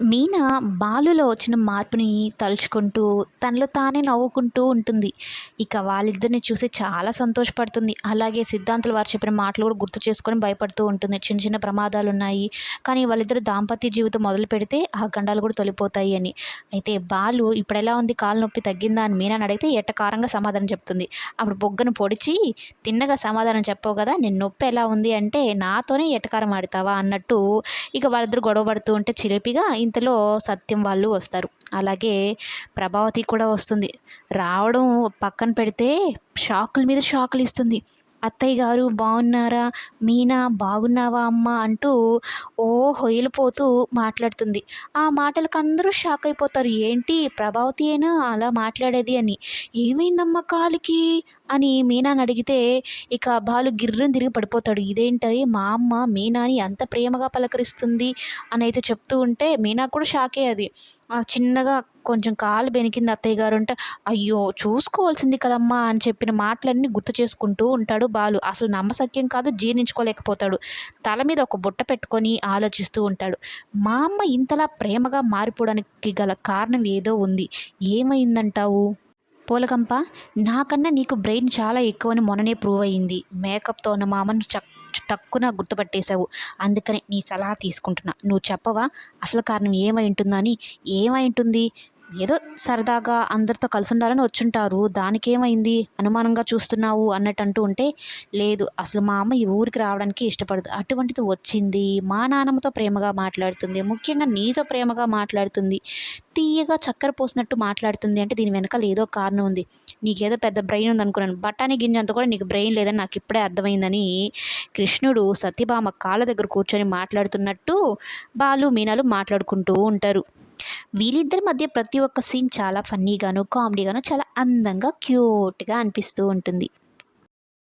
మీనా బాలులో వచ్చిన మార్పుని తలుచుకుంటూ తనలో తానే నవ్వుకుంటూ ఉంటుంది. ఇక వాళ్ళిద్దరిని చూసి చాలా సంతోషపడుతుంది. అలాగే సిద్ధాంతులు వారు చెప్పిన మాటలు కూడా గుర్తు చేసుకొని భయపడుతూ ఉంటుంది. చిన్న చిన్న ప్రమాదాలు ఉన్నాయి కానీ వాళ్ళిద్దరు దాంపత్య జీవితం మొదలు పెడితే ఆ గండాలు కూడా తొలిపోతాయి అని. అయితే బాలు ఇప్పుడు ఎలా ఉంది? కాలు నొప్పి తగ్గిందా? అని మీనాని అడిగితే ఎట్టకారంగా సమాధానం చెప్తుంది. అప్పుడు బొగ్గను పొడిచి తిన్నగా సమాధానం చెప్పవు కదా నేను నొప్పి ఎలా ఉంది? అంటే నాతోనే ఎటకారం ఆడతావా? అన్నట్టు ఇక వాళ్ళిద్దరు గొడవ పడుతూ ఉంటే చిలిపిగా ఇంతలో సత్యం వాళ్ళు వస్తారు. అలాగే ప్రభావతి కూడా వస్తుంది. రావడం పక్కన పెడితే షాకుల మీద షాకులు ఇస్తుంది. అత్తయ్య గారు బాగున్నారా? మీనా బాగున్నావా అమ్మ? అంటూ ఓ హొయిలిపోతూ మాట్లాడుతుంది. ఆ మాటలకు అందరూ షాక్ అయిపోతారు. ఏంటి ప్రభావతి అయినా అలా మాట్లాడేది అని. ఏమైందమ్మా కాలికి? అని మీనాని అడిగితే ఇక బాలు గిర్రం తిరిగి పడిపోతాడు. ఇదేంటి మా అమ్మ మీనాని ఎంత ప్రేమగా పలకరిస్తుంది అని అయితే చెప్తూ ఉంటే మీనా కూడా షాకే అది. చిన్నగా కొంచెం కాలు బెనికింది అత్తయ్య గారు అంటే అయ్యో చూసుకోవాల్సింది కదమ్మా అని చెప్పిన మాటలన్నీ గుర్తు చేసుకుంటూ ఉంటాడు బాలు. అసలు నమ్మసక్యం కాదు జీర్ణించుకోలేకపోతాడు. తల మీద ఒక బుట్ట పెట్టుకొని ఆలోచిస్తూ ఉంటాడు. మా అమ్మ ఇంతలా ప్రేమగా మారిపోవడానికి గల కారణం ఏదో ఉంది. ఏమైందంటావు? పూలకంప నాకన్నా నీకు బ్రెయిన్ చాలా ఎక్కువని మొన్ననే ప్రూవ్ అయ్యింది మేకప్తో ఉన్న మా అమ్మను చక్ టక్కున గుర్తుపట్టేశావు. అందుకని నీ సలహా తీసుకుంటున్నా. నువ్వు చెప్పవా? అసలు కారణం ఏమై ఉంటుందని? ఏమై ఉంటుంది? ఏదో సరదాగా అందరితో కలిసి ఉండాలని వచ్చుంటారు. దానికేమైంది? అనుమానంగా చూస్తున్నావు అన్నట్టు అంటూ ఉంటే లేదు అసలు మా అమ్మ ఈ ఊరికి రావడానికి ఇష్టపడదు. అటువంటిది వచ్చింది. మా నాన్నమ్మతో ప్రేమగా మాట్లాడుతుంది. ముఖ్యంగా నీతో ప్రేమగా మాట్లాడుతుంది. తీయగా చక్కెర పోసినట్టు మాట్లాడుతుంది అంటే దీని వెనకాల ఏదో కారణం ఉంది. నీకేదో పెద్ద బ్రెయిన్ ఉంది అనుకున్నాను గింజ అంతా కూడా నీకు బ్రెయిన్ లేదని నాకు ఇప్పుడే అర్థమైందని కృష్ణుడు సత్యభామ కాళ్ళ దగ్గర కూర్చొని మాట్లాడుతున్నట్టు బాలు మీనాలు మాట్లాడుకుంటూ ఉంటారు. వీళ్ళిద్దరి మధ్య ప్రతి ఒక్క సీన్ చాలా ఫన్నీగాను కామెడీగాను చాలా అందంగా క్యూట్గా అనిపిస్తూ ఉంటుంది.